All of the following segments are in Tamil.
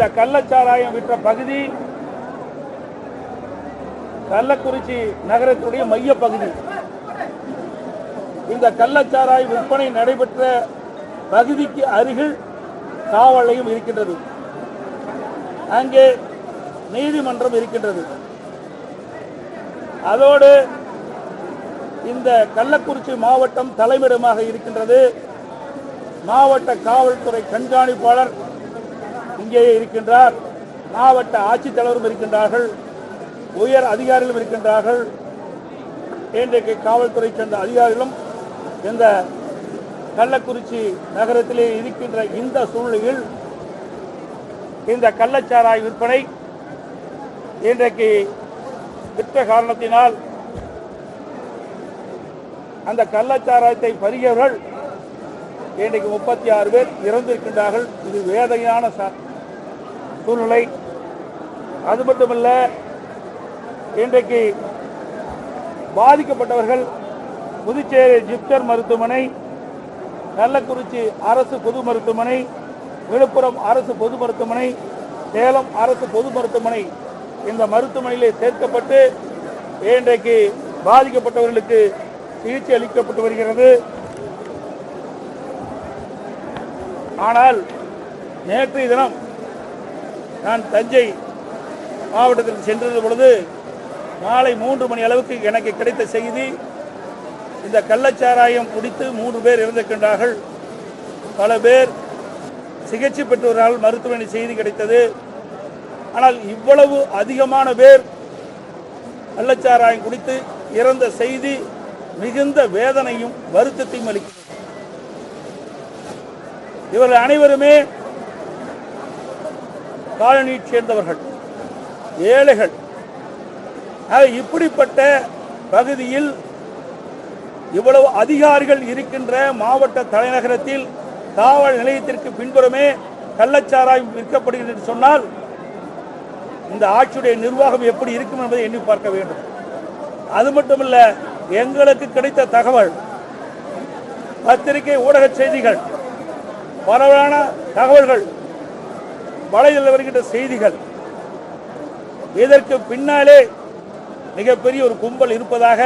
இந்த கள்ளச்சாராயம் விற்ற பகுதி கள்ளக்குறிச்சி நகரத்துடைய மைய பகுதி. இந்த கள்ளச்சாராய விற்பனை நடைபெற்ற பகுதிக்கு அருகில் காவலையும் இருக்கின்றது. அங்கே நீதிமன்றம் இருக்கின்றது. அதோடு இந்த கள்ளக்குறிச்சி மாவட்டம் தலைமையிடமாக இருக்கின்றது மாவட்ட காவல்துறை கண்காணிப்பாளர் இங்கேயே இருக்கின்றார். மாவட்ட ஆட்சித்தலைவரும் இருக்கின்றார்கள். உயர் அதிகாரிகளும் இருக்கின்றார்கள். இன்றைக்கு காவல்துறை சேர்ந்த அதிகாரிகளும் இந்த கள்ளக்குறிச்சி நகரத்திலே இருக்கின்ற இந்த சூழ்நிலையில் இந்த கள்ளச்சாராய விற்பனை இன்றைக்கு விற்ற காரணத்தினால் அந்த கள்ளச்சாராயத்தை பருகியவர்கள் இன்றைக்கு முப்பத்தி ஆறு பேர் இறந்திருக்கின்றார்கள். இது வேதனையான சூழ்நிலை. அது மட்டுமல்ல இன்றைக்கு பாதிக்கப்பட்டவர்கள் புதுச்சேரி ஜிப்டர் மருத்துவமனை கள்ளக்குறிச்சி அரசு பொது மருத்துவமனை விழுப்புரம் அரசு பொது மருத்துவமனை சேலம் அரசு பொது மருத்துவமனை இந்த மருத்துவமனையிலே சேர்க்கப்பட்டு இன்றைக்கு பாதிக்கப்பட்டவர்களுக்கு சிகிச்சை அளிக்கப்பட்டு வருகிறது. ஆனால் நேற்றைய தினம் நான் தஞ்சை மாவட்டத்தில் சென்றிருந்த பொழுது மாலை மூன்று மணி அளவுக்கு எனக்கு கிடைத்த செய்தி இந்த கள்ளச்சாராயம் குடித்து மூன்று பேர் இறந்திருக்கின்றார்கள். பல பேர் சிகிச்சை பெற்றவர்கள் மருத்துவமனை செய்தி கிடைத்தது. ஆனால் இவ்வளவு அதிகமான பேர் கள்ளச்சாராயம் குடித்து இறந்த செய்தி மிகுந்த வேதனையும் வருத்தத்தையும் அளிக்கிறது. இவர்கள் அனைவருமே காலனியைச் சேர்ந்தவர்கள் ஏழைகள். இப்படிப்பட்ட பகுதியில் இவ்வளவு அதிகாரிகள் இருக்கின்ற மாவட்ட தலைநகரத்தில் காவல் நிலையத்திற்கு பின்புறமே கள்ளச்சாராயம் விற்கப்படுகிறது என்று சொன்னால் இந்த ஆட்சியுடைய நிர்வாகம் எப்படி இருக்கும் என்பதை எண்ணி பார்க்க வேண்டும். அது மட்டுமல்ல எங்களுக்கு கிடைத்த தகவல் பத்திரிகை ஊடக செய்திகள் பரவலான தகவல்கள் வலையில் வருகின்ற செய்திகள். இதற்கு பின்னாலே மிகப்பெரிய ஒரு கும்பல் இருப்பதாக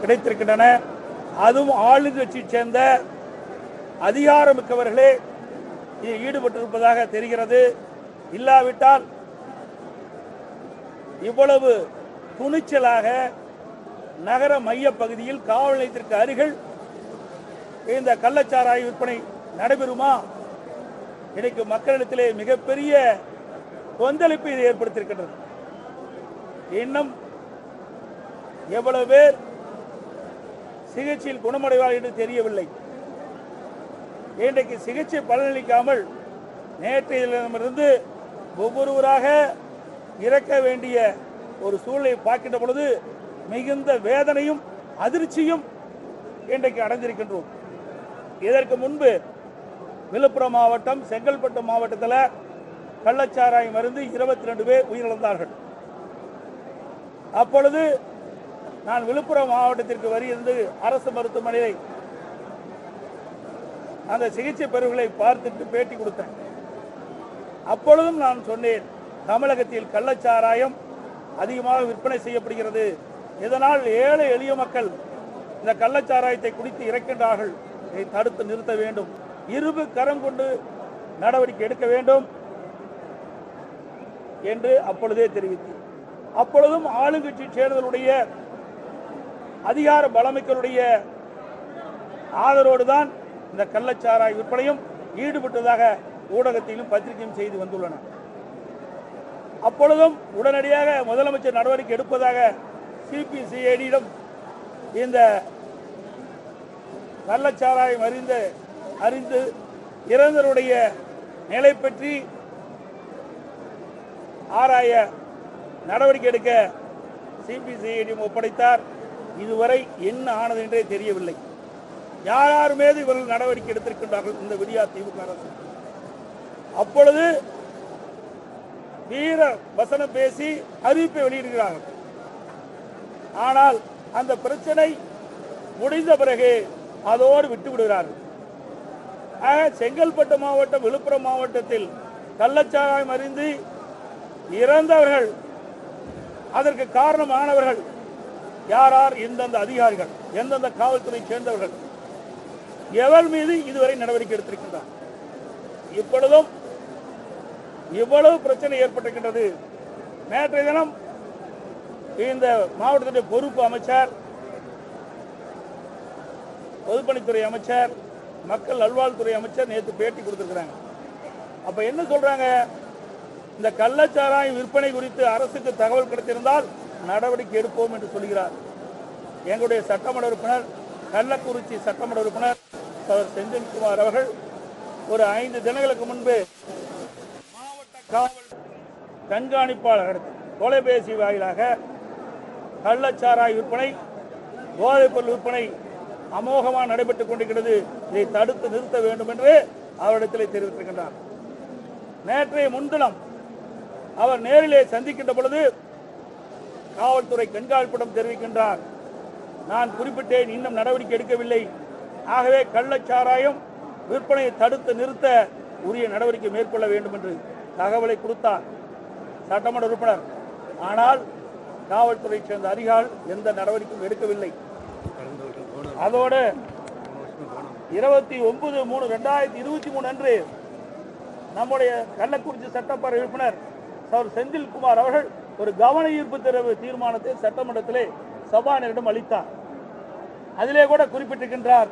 கிடைத்திருக்கின்றன. அதுவும் ஆளுங்கட்சியை சேர்ந்த அதிகாரமிக்கவர்களே இதில் ஈடுபட்டிருப்பதாக தெரிகிறது. இல்லாவிட்டால் இவ்வளவு துணிச்சலாக நகர மைய பகுதியில் காவல் நிலையத்திற்கு அருகில் இந்த கள்ளச்சாராய விற்பனை நடைபெறுமா? இன்னைக்கு மக்களிடத்திலே மிகப்பெரிய கொந்தளிப்பை இது ஏற்படுத்தியிருக்கின்றது. இன்னும் எவ்வளவு பேர் சிகிச்சையில் குணமடைவார் என்று தெரியவில்லை. இன்றைக்கு சிகிச்சை பலனளிக்காமல் நேற்றையிலிருந்து ஒவ்வொருவராக இறக்க வேண்டிய ஒரு சூழ்நிலை பார்க்கின்ற பொழுது மிகுந்த வேதனையும் அதிர்ச்சியும் இன்றைக்கு அடைந்திருக்கின்றோம். இதற்கு முன்பு விழுப்புரம் மாவட்டம் செங்கல்பட்டு மாவட்டத்தில் கள்ளச்சாராயம் மருந்து இருபத்தி ரெண்டு பேர் உயிரிழந்தார்கள். அப்பொழுது நான் விழுப்புரம் மாவட்டத்திற்கு வருகிறது அரசு மருத்துவமனையை அந்த சிகிச்சை பெறுகளை பார்த்துட்டு பேட்டி கொடுத்தேன். அப்பொழுதும் நான் சொன்னேன் தமிழகத்தில் கள்ளச்சாராயம் அதிகமாக விற்பனை செய்யப்படுகிறது. இதனால் ஏழை எளிய மக்கள் இந்த கள்ளச்சாராயத்தை குடித்து இறக்கின்றார்கள். இதை தடுத்து நிறுத்த வேண்டும். இருபு கரம் கொண்டு நடவடிக்கை எடுக்க வேண்டும் என்று அப்பொழுதே தெரிவித்து அப்பொழுதும் ஆளுங்கட்சி சேர்தலுடைய அதிகார பலமிக்கருடைய ஆதரவோடு தான் இந்த கள்ளச்சாராய் விற்பனையும் ஈடுபட்டதாக ஊடகத்திலும் பத்திரிகையும் செய்து வந்துள்ளன. அப்பொழுதும் உடனடியாக முதலமைச்சர் நடவடிக்கை எடுப்பதாக சிபிசிஐடியிடம் இந்த கள்ளச்சாராயம் அறிந்து அறிந்து இறந்தருடைய நிலை பற்றி ஆராய நடவடிக்கை எடுக்க சிபிசிஐடியும் ஒப்படைத்தார். இதுவரை என்ன ஆனது என்றே தெரியவில்லை. யார் யார் மீது இவர்கள் நடவடிக்கை எடுத்திருக்கின்றார்கள் இந்த விடியா திமுக அரசு. அப்பொழுது வீர வசனம் பேசி அறிவிப்பை வெளியிடுகிறார்கள். ஆனால் அந்த பிரச்சனை முடிந்த பிறகு அதோடு விட்டு விடுகிறார்கள் ஆக செங்கல்பட்டு மாவட்டம் விழுப்புரம் மாவட்டத்தில் கள்ளச்சாராயம் அறிந்து இறந்தவர்கள் அதற்கு காரணமானவர்கள் யார் யார் எந்தெந்த அதிகாரிகள் எந்தெந்த காவல்துறை சேர்ந்தவர்கள். எவர் மீது இதுவரை நடவடிக்கை எடுத்திருக்கின்றார்? இப்பொழுதும் இவ்வளவு பிரச்சனை ஏற்பட்டிருக்கின்றது. நேற்றைய தினம் இந்த மாவட்டத்தினுடைய பொறுப்பு அமைச்சர் பொதுப்பணித்துறை அமைச்சர் மக்கள் நல்வாழ்வுத்துறை அமைச்சர் நேற்று பேட்டி கொடுத்திருக்கிறாங்க. அப்ப என்ன சொல்றாங்க? இந்த கள்ளச்சாராய விற்பனை குறித்து அரசுக்கு தகவல் கிடைத்திருந்தால் நடவடிக்கை எடுப்போம் என்று சொல்கிறார். எங்களுடைய சட்டமன்ற உறுப்பினர் கள்ளக்குறிச்சி சட்டமன்ற உறுப்பினர் சகோதரர் செந்தில்குமார் அவர்கள் ஒரு ஐந்து தினங்களுக்கு முன்பு மாவட்ட காவல் கண்காணிப்பாளர் தொலைபேசி வாயிலாக கள்ளச்சாராய விற்பனை போதைப்பொருள் விற்பனை அமோகமாக நடைபெற்றுக் கொண்டிருக்கிறது. இதை தடுத்து நிறுத்த வேண்டும் என்று அவரிடத்தில் தெரிவித்திருக்கின்றார். நேற்றைய முன்தினம் அவர் நேரிலே சந்திக்கின்ற பொழுது காவல்துறை கண்காணிப்பிடம் தெரிவிக்கின்றார். நான் குறிப்பிட்டேன் இன்னும் நடவடிக்கை எடுக்கவில்லை. ஆகவே கள்ளச்சாராயம் விற்பனையை தடுத்து நிறுத்த உரிய நடவடிக்கை மேற்கொள்ள வேண்டும் என்று தகவலை கொடுத்தார் சட்டமன்ற உறுப்பினர். ஆனால் காவல்துறை சேர்ந்த அதிகாரிகள் எந்த நடவடிக்கையும் எடுக்கவில்லை. அதோடு இருபத்தி ஒன்பது மூணு ரெண்டாயிரத்தி இருபத்தி மூணு அன்று நம்முடைய கள்ளக்குறிச்சி சட்டப்பேரவை உறுப்பினர் சர் செந்தில்குமார் அவர்கள் ஒரு கவன ஈர்ப்பு தெரிவு தீர்மானத்தை சட்டமன்றத்திலே சபாநாயகரிடம் அளித்தார். அதிலே கூட குறிப்பிட்டிருக்கின்றார்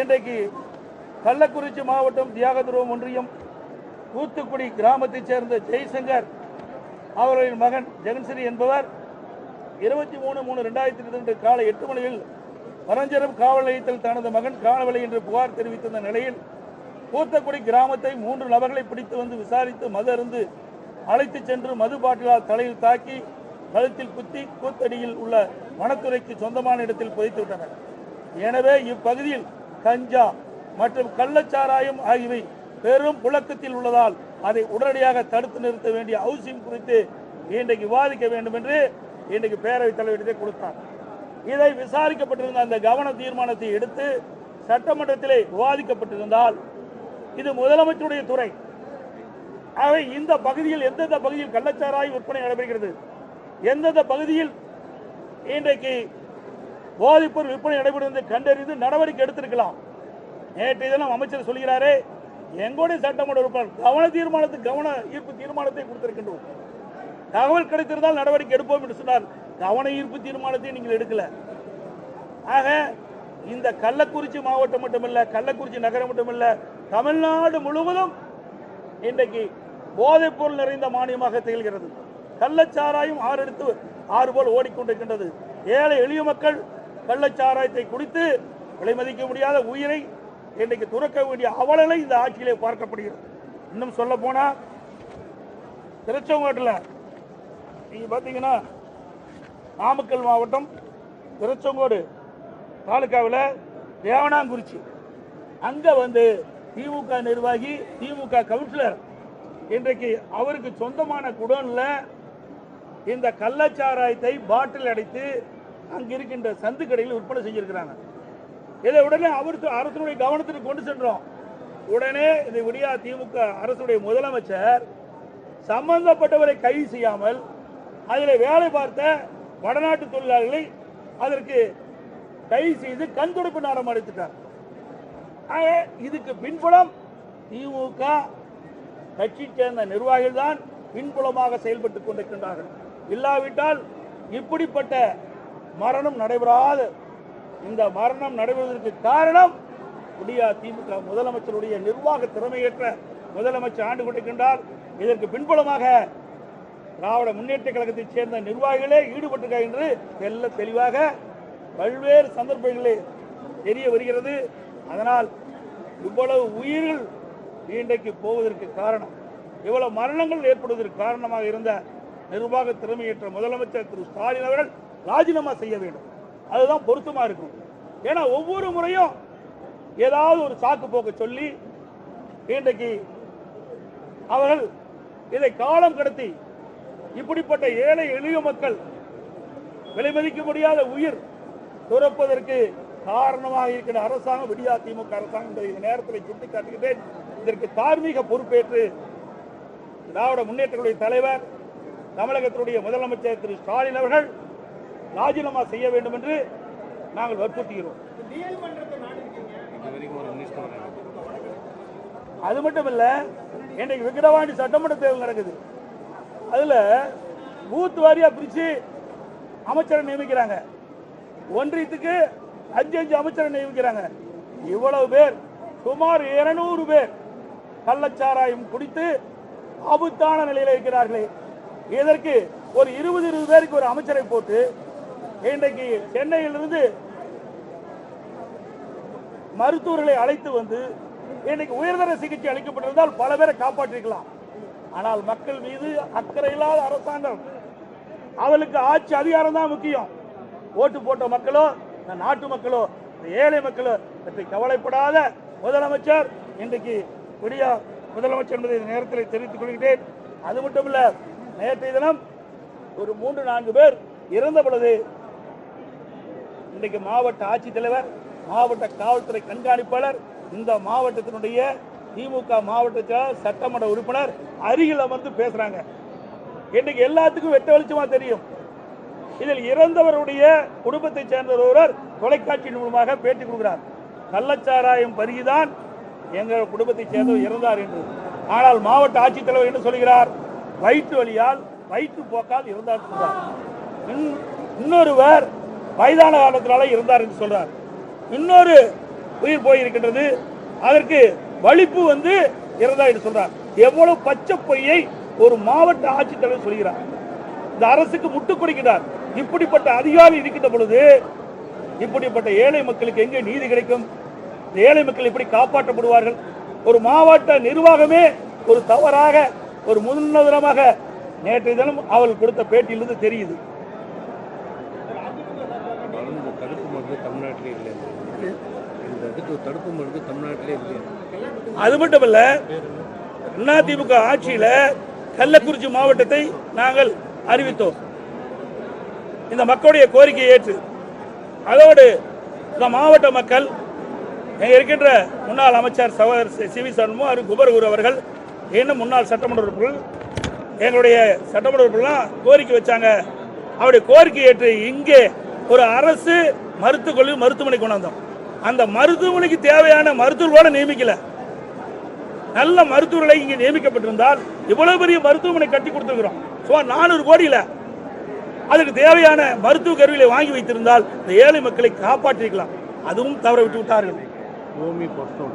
இன்றைக்கு கள்ளக்குறிச்சி மாவட்டம் தியாகதுருவம் ஒன்றியம் தூத்துக்குடி கிராமத்தைச் சேர்ந்த ஜெய்சங்கர் அவர்களின் மகன் ஜெகன்சிறி என்பவர் இருபத்தி மூணு மூணு ரெண்டாயிரத்தி இருபத்தி காலை எட்டு மணியில் பரஞ்சரம் காவல் நிலையத்தில் தனது மகன் காணவில்லை என்று புகார் தெரிவித்திருந்த நிலையில் கூத்தக்குடி கிராமத்தை மூன்று நபர்களை பிடித்து வந்து விசாரித்து மது அருந்து அழைத்து சென்று மது பாட்டிலால் தலையில் தாக்கி கழுத்தில் குத்தி கூத்தடியில் உள்ள வனத்துறைக்கு சொந்தமான இடத்தில் புதைத்து விட்டனர். எனவே இப்பகுதியில் கஞ்சா மற்றும் கள்ளச்சாராயம் ஆகியவை பெரும் புழக்கத்தில் உள்ளதால் அதை உடனடியாக தடுத்து நிறுத்த வேண்டிய அவசியம் குறித்து இன்றைக்கு விவாதிக்க வேண்டும் என்று இன்றைக்கு பேரவைத் தலைவரிடத்தை கொடுத்தார். இதை விசாரிக்கப்பட்டிருந்த அந்த கவன தீர்மானத்தை எடுத்து சட்டமன்றத்திலே விவாதிக்கப்பட்டிருந்தால் இது முதலமைச்சருடைய துறை. ஆகவே இந்த பகுதியில் எந்தெந்த பகுதியில் கள்ளச்சாராய விற்பனை நடைபெறுகிறது? எந்தெந்த பகுதியில் இன்றைக்கு போதைப்பொருள் விற்பனை நடைபெறுவதை கண்டறிந்து நடவடிக்கை எடுத்திருக்கலாம்? நேற்றைய தினம் அமைச்சர் சொல்கிறாரே எங்களுடைய சட்டமன்ற உறுப்பினர் கவன தீர்மானத்துக்கு கவன ஈர்ப்பு தீர்மானத்தை கொடுத்திருக்கின்றோம். தகவல் கிடைத்திருந்தால் நடவடிக்கை எடுப்போம் என்று சொன்னார். கவன ஈர்ப்பு தீர்மானத்தை நீங்கள் எடுக்கல. ஆக இந்த கள்ளக்குறிச்சி மாவட்டம் மட்டுமல்ல கள்ளக்குறிச்சி நகரம் மட்டுமல்ல தமிழ்நாடு முழுவதும் இன்றைக்கு போதைப் பொருள் நிறைந்த மானியமாக திகழ்கிறது. கள்ளச்சாராயம் ஆறு எடுத்து ஆறு போல் ஓடிக்கொண்டிருக்கின்றது. ஏழை எளிய மக்கள் கள்ளச்சாராயத்தை குடித்து விலை மதிக்க முடியாத உயிரை இன்றைக்கு துறக்க வேண்டிய அவலலை இந்த ஆட்சியிலே பார்க்கப்படுகிறது. இன்னும் சொல்ல போனால் திருச்செங்கோட்டில் நீங்க பார்த்தீங்கன்னா நாமக்கல் மாவட்டம் திருச்செங்கோடு தாலுக்காவில் தேவனாங்குறிச்சி. அங்க வந்து திமுக நிர்வாகி திமுக கவுன்சிலர். இன்றைக்கு அவருக்கு சொந்தமான குடோனில் இந்த கள்ளச்சாராயத்தை பாட்டில் அடைத்து அங்கே இருக்கின்ற சந்து கடையில் விற்பனை செஞ்சிருக்கிறாங்க. இதை உடனே அவர் அரசுடைய கவனத்துக்கு கொண்டு சென்றோம். உடனே இதை விடியா திமுக அரசுடைய முதலமைச்சர் சம்பந்தப்பட்டவரை கைது செய்யாமல் அதில் வேலை பார்த்த வடநாட்டு தொழிலாளர்களை அதற்கு கைது செய்து கண் துடைப்பு நாடம் அடைத்துட்டார். இதுக்கு பின்புலம் திமுக கட்சி சேர்ந்த நிர்வாகிகள் தான் பின்புலமாக செயல்பட்டுக் கொண்டிருக்கின்றார்கள். இல்லாவிட்டால் இப்படிப்பட்ட மரணம் நடைபெறாது. இந்த மரணம் நடைபெறுவதற்கு காரணம் விடியா திமுக முதலமைச்சருடைய நிர்வாக திறமையற்ற முதலமைச்சர் ஆண்டு கொண்டிருக்கின்றார். இதற்கு பின்புலமாக திராவிட முன்னேற்ற கழகத்தைச் சேர்ந்த நிர்வாகிகளே ஈடுபட்டிருக்கார் என்று தெல்ல தெளிவாக பல்வேறு சந்தர்ப்பங்களில் தெரிய வருகிறது. அதனால் இவ்வளவு உயிர்கள் இன்றைக்கு போவதற்கு காரணம் இவ்வளவு மரணங்கள் ஏற்படுவதற்கு காரணமாக இருந்த நிர்வாக திறமையற்ற முதலமைச்சர் திரு ஸ்டாலின் அவர்கள் ராஜினாமா செய்ய வேண்டும். அதுதான் பொருத்தமாக இருக்கும் ஏன்னா ஒவ்வொரு முறையும் ஏதாவது ஒரு சாக்கு போக்க சொல்லி இன்றைக்கு அவர்கள் இதை காலம் கடத்தி இப்படிப்பட்ட ஏழை எளிய மக்கள் விலை மதிக்க முடியாத உயிர் துறப்பதற்கு காரணமாக இருக்கிற அரசாங்கம் விடியா திமுக அரசாங்கம் என்பதை இந்த நேரத்தில் சுட்டிக்காட்டுகிறேன். இதற்கு தார்மீக பொறுப்பேற்று திராவிட முன்னேற்றங்களுடைய தலைவர் தமிழகத்தினுடைய முதலமைச்சர் திரு ஸ்டாலின் அவர்கள் ராஜினாமா செய்ய வேண்டும் என்று நாங்கள் வற்புறுத்துகிறோம். அது மட்டும் இல்ல இன்றைக்கு விக்கிரவாண்டி சட்டமன்ற தேர்தல் நடக்குது. அதில் பூத் வாரியா பிரித்து அமைச்சரை நியமிக்கிறாங்க. ஒன்றியத்துக்கு அஞ்சு அஞ்சு அமைச்சரை நியமிக்கிறாங்க. இவ்வளவு பேர் சுமார் 200 பேர் கள்ளச்சாராயம் குடித்து ஆபத்தான நிலையில் இருக்கிறார்களே. இதற்கு ஒரு இருபது இருபது பேருக்கு ஒரு அமைச்சரை போட்டு இன்றைக்கு சென்னையிலிருந்து மருத்துவர்களை அழைத்து வந்து இன்னைக்கு உயர்தர சிகிச்சை அளிக்கப்பட்டிருந்தால் பல பேரை காப்பாற்றிருக்கலாம். ஆனால் மக்கள் மீது அக்கறை இல்லாத அரசாங்கம். அவளுக்கு ஆட்சி அதிகாரம் தான் முக்கியம். ஓட்டு போட்ட மக்களோ இந்த நாட்டு மக்களோ இந்த ஏழை மக்களோ பற்றி கவலைப்படாத முதலமைச்சர். இன்றைக்கு விடியா முதலமைச்சர் என்பதை இந்த நேரத்தில் தெரிவித்துக் கொள்கிறேன். அது மட்டும் இல்ல நேற்றைய தினம் ஒரு மூன்று நான்கு பேர் இறந்த பொழுது இன்றைக்கு மாவட்ட ஆட்சித்தலைவர் மாவட்ட காவல்துறை கண்காணிப்பாளர் இந்த மாவட்டத்தினுடைய திமுக மாவட்ட சட்டமன்ற உறுப்பினர் அருகில் அமர்ந்து பேசுறாங்க. இன்னைக்கு எல்லாத்துக்கும் வெட்ட வெளிச்சமா தெரியும். இதில் இறந்தவருடைய குடும்பத்தைச் சேர்ந்த ஒருவர் தொலைக்காட்சி மூலமாக பேட்டி கொடுக்கிறார். கள்ளச்சாராயம் பருகிதான் எங்கள் குடும்பத்தைச் சேர்ந்தவர் இறந்தார் என்று. ஆனால் மாவட்ட ஆட்சித்தலைவர் என்ன சொல்கிறார்? வயிற்று வழியால் வயிற்று போக்கால் இறந்தார் சொல்றார். இன்- இன்னொருவர் வயதான காலத்தினால இருந்தார் என்று சொல்றார். இன்னொரு உயிர் போயிருக்கின்றது. அதற்கு வலிப்பு வந்து இறந்தார் என்று சொல்றார். எவ்வளவு பச்சை பொய்யை ஒரு மாவட்ட ஆட்சித்தலைவர் சொல்கிறார். இந்த அரசுக்கு முட்டுக் கொடுக்கிறார். இப்படிப்பட்ட அதிகாரி இருக்கின்ற பொழுது இப்படிப்பட்ட ஏழை மக்களுக்கு எங்கே நீதி கிடைக்கும்? ஏழை மக்கள் எப்படி காப்பாற்றப்படுவார்கள்? ஒரு மாவட்ட நிர்வாகமே ஒரு தவறாக ஒரு முன்னதனமாக நேற்றைய தினம் அவள் கொடுத்த பேட்டியிலிருந்து தெரியுது. தடுப்பு மருந்து தமிழ்நாட்டிலே இல்லை இந்த இதுக்கு தடுப்பு மருந்து தமிழ்நாட்டிலே இல்லை அது மட்டும் இல்ல அதிமுக ஆட்சியில கள்ளக்குறிச்சி மாவட்டத்தை நாங்கள் அறிவித்தோம். இந்த மக்களுடைய கோரிக்கையை ஏற்று அதோடு இந்த மாவட்ட மக்கள் இருக்கின்ற முன்னாள் அமைச்சர் சகோதரர் சி- சிவி சண்முகம் அவர் குபர்கூர் அவர்கள் இன்னும் முன்னாள் சட்டமன்ற உறுப்பினர்கள் எங்களுடைய சட்டமன்ற உறுப்பினர்லாம் கோரிக்கை வச்சாங்க. அவருடைய கோரிக்கை ஏற்று இங்கே ஒரு அரசு மருத்துவக் கல்லூரி மருத்துவமனை கொண்டாந்தோம் அந்த மருத்துவமனைக்கு தேவையான மருத்துவர்களோட நியமிக்கல. நல்ல மருத்துவர்களை இங்கே நியமிக்கப்பட்டிருந்தால் இவ்வளவு பெரிய மருத்துவமனை கட்டி கொடுத்துருக்கிறோம். சுமார் நானூறு கோடியில. அதுக்கு தேவையான மருத்துவ கருவிகளை வாங்கி வைத்திருந்தால் இந்த ஏழை மக்களை காப்பாற்றிருக்கலாம். அதுவும் தவற விட்டு விட்டார்கள். ஓமி பொஸ்டோன்.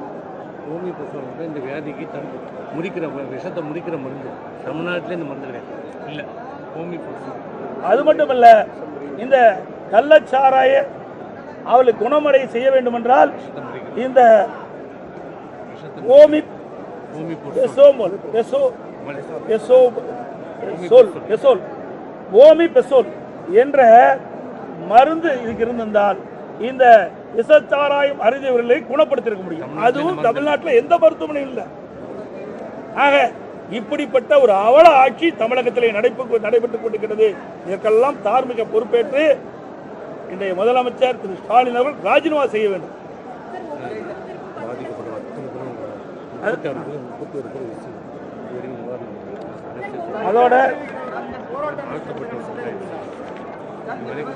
ஓமி பொஸ்டோன் வந்து இந்த வியாதிக்கு தடுப்பு முடிக்கிற விஷத்தை முடிக்கிற மருந்து. தமிழ்நாட்டிலே இந்த மருந்து கிடையாது. இல்லை. ஓமி பொஸ்டோன். அது மட்டுமல்ல இந்த கள்ளச்சாராய அவளுக்கு குணமடைய செய்ய விஷத்தை முடிக்கிற இந்த ஓமி ஓமி பெசோல் என்ற மருந்து இதுக்கு இருந்திருந்தால் இந்த விசச்சாராயம் அறிந்தவர்களை குணப்படுத்திருக்க முடியும். அதுவும் தமிழ்நாட்டில் எந்த மருத்துவமனையும் இல்லை. ஆக இப்படிப்பட்ட ஒரு அவல ஆட்சி தமிழகத்திலே நடைபெற்று நடைபெற்றுக் கொண்டிருக்கிறது. இதற்கெல்லாம் தார்மீக பொறுப்பேற்று இன்றைய முதலமைச்சர் திரு ஸ்டாலின் அவர்கள் ராஜினாமா செய்ய வேண்டும். அதோட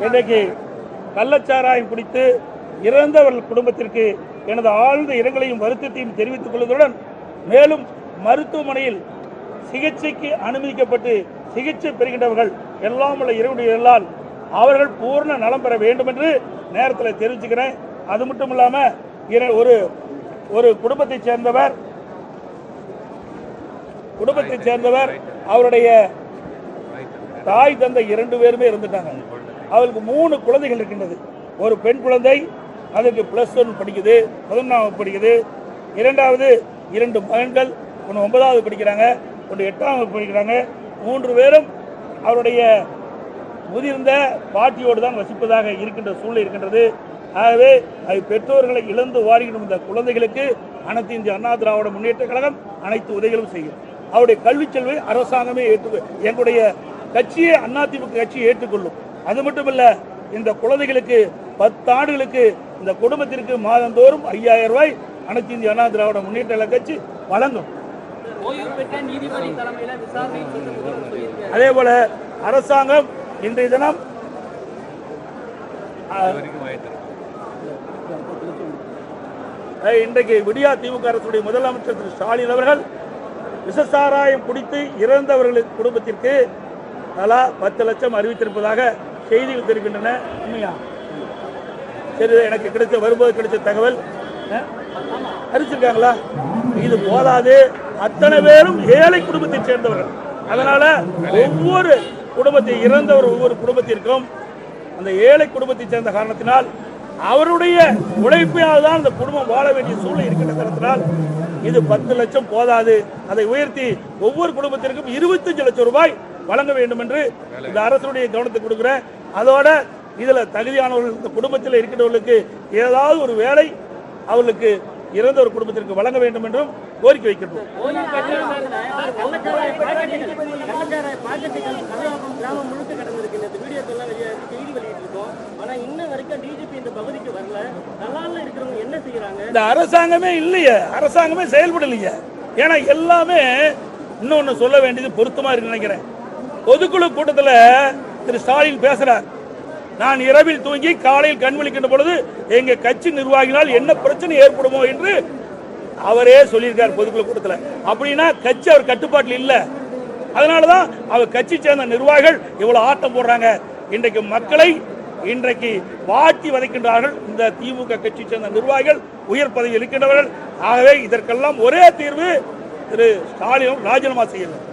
இன்றைக்கு கள்ளச்சாராயம் குடித்து இறந்தவர்கள் குடும்பத்திற்கு எனது ஆழ்ந்த இரங்கலையும் வருத்தத்தையும் தெரிவித்துக் கொள்வதுடன் மேலும் மருத்துவமனையில் சிகிச்சைக்கு அனுமதிக்கப்பட்டு சிகிச்சை பெறுகின்றவர்கள் எல்லாம் உள்ள இறைவனுடைய எல்லால் அவர்கள் பூர்ண நலம் பெற வேண்டும் என்று நேரத்தில் தெரிவிச்சுக்கிறேன். அது மட்டும் இல்லாமல் இர- ஒரு ஒரு குடும்பத்தைச் சேர்ந்தவர் குடும்பத்தை சேர்ந்தவர் அவருடைய தாய் தந்தை இரண்டு பேருமே இருந்துட்டாங்க. அவருக்கு மூணு குழந்தைகள் இருக்கின்றது. ஒரு பெண் குழந்தை அதுக்கு பிளஸ் ஒன் படிக்குது பதினொன்றாவது படிக்குது. இரண்டாவது இரண்டு மகன்கள் ஒன்று ஒன்பதாவது படிக்கிறாங்க ஒன்று எட்டாம் வகுப்பு படிக்கிறாங்க. மூன்று பேரும் அவருடைய முதிர்ந்த பாட்டியோடு தான் வசிப்பதாக இருக்கின்ற சூழ்நிலை இருக்கின்றது. ஆகவே பெற்றோர்களை இழந்து வாரிடும் இந்த குழந்தைகளுக்கு அனைத்து இந்திய அண்ணா திராவிட முன்னேற்ற கழகம் அனைத்து உதவிகளும் செய்யும். அவருடைய கல்விச் செல்வை அரசாங்கமே ஏற்று எங்களுடைய கட்சியை அதிமுக கட்சி ஏற்றுக்கொள்ளும் அது மட்டுமல்ல இந்த குழந்தைகளுக்கு பத்து ஆண்டுகளுக்கு இந்த குடும்பத்திற்கு மாதந்தோறும் ஐயாயிரம் ரூபாய் அனைத்து இந்திய அண்ணா திராவிட முன்னேற்ற கட்சி வழங்கும். அதே போல அரசாங்கம் இன்றைய தினம் இன்றைக்கு விடியா திமுக அரசுடைய முதலமைச்சர் திரு ஸ்டாலின் அவர்கள் விசசாராயம் குடித்து இறந்தவர்களுக்கு குடும்பத்திற்கு தலா பத்து லட்சம் அறிவித்திருப்பதாக செய்திகள் தெரிவிக்கின்றன. உண்மையா? சரி எனக்கு கிடைச்ச வரும்போது கிடைச்ச தகவல் அஹ், அறிவிச்சிருக்காங்களா? இது போதாது. அத்தனை பேரும் ஏழை குடும்பத்தை சேர்ந்தவர்கள். அதனால ஒவ்வொரு குடும்பத்தை இறந்தவர் ஒவ்வொரு குடும்பத்திற்கும் அந்த ஏழை குடும்பத்தைச் சேர்ந்த காரணத்தினால் அவருடைய உழைப்பினால் தான் அந்த குடும்பம் வாழ வேண்டிய சூழ்நிலை இருக்கின்ற காரணத்தினால் இது பத்து லட்சம் போதாது. அதை உயர்த்தி ஒவ்வொரு குடும்பத்திற்கும் இருபத்தஞ்சு லட்சம் ரூபாய் வழங்க வேண்டும் என்று இந்த அரசுடைய கவனத்தை கொடுக்குறேன் அதோட இதில் தகுதியானவர்கள் இந்த குடும்பத்தில் இருக்கின்றவர்களுக்கு ஏதாவது ஒரு வேலை அவர்களுக்கு இறந்த ஒரு குடும்பத்திற்கு வழங்க வேண்டும் என்றும் கோரிக்கை கடந்திருக்கு இந்த வீடியோக்கெல்லாம் வெளியே செய்தி வெளியிட்டிருக்கோம் ஆனா இன்ன வரைக்கும் டிஜிபி இந்த பகுதிக்கு வரல. நல்லால இருக்கிறவங்க என்ன செய்யறாங்க இந்த அரசாங்கமே இல்லையே. அரசாங்கமே செயல்படலையே. ஏன்னா எல்லாமே இன்னொன்னு சொல்ல வேண்டியது பொருத்தமா இருக்கு நினைக்கிறேன். பொதுக்குழு கூட்டத்தில் திரு ஸ்டாலின் பேசுறார். நான் இரவில் தூங்கி காலையில் கண் விழிக்கின்ற பொழுது எங்க கட்சி நிர்வாகினால் என்ன பிரச்சனை ஏற்படுமோ என்று அவரே சொல்லியிருக்கார் பொதுக்குழு கூட்டத்தில். அப்படின்னா கட்சி அவர் கட்டுப்பாட்டில் இல்லை. அதனாலதான் அவர் கட்சி சேர்ந்த நிர்வாகிகள் இவ்வளோ ஆட்டம் போடுறாங்க. இன்றைக்கு மக்களை இன்றைக்கு வாட்டி வதைக்கின்றார்கள். இந்த திமுக கட்சி சேர்ந்த நிர்வாகிகள் உயர் பதவியில் இருக்கின்றவர்கள். ஆகவே இதற்கெல்லாம் ஒரே தீர்வு திரு ஸ்டாலினும் ராஜினாமா செய்யணும்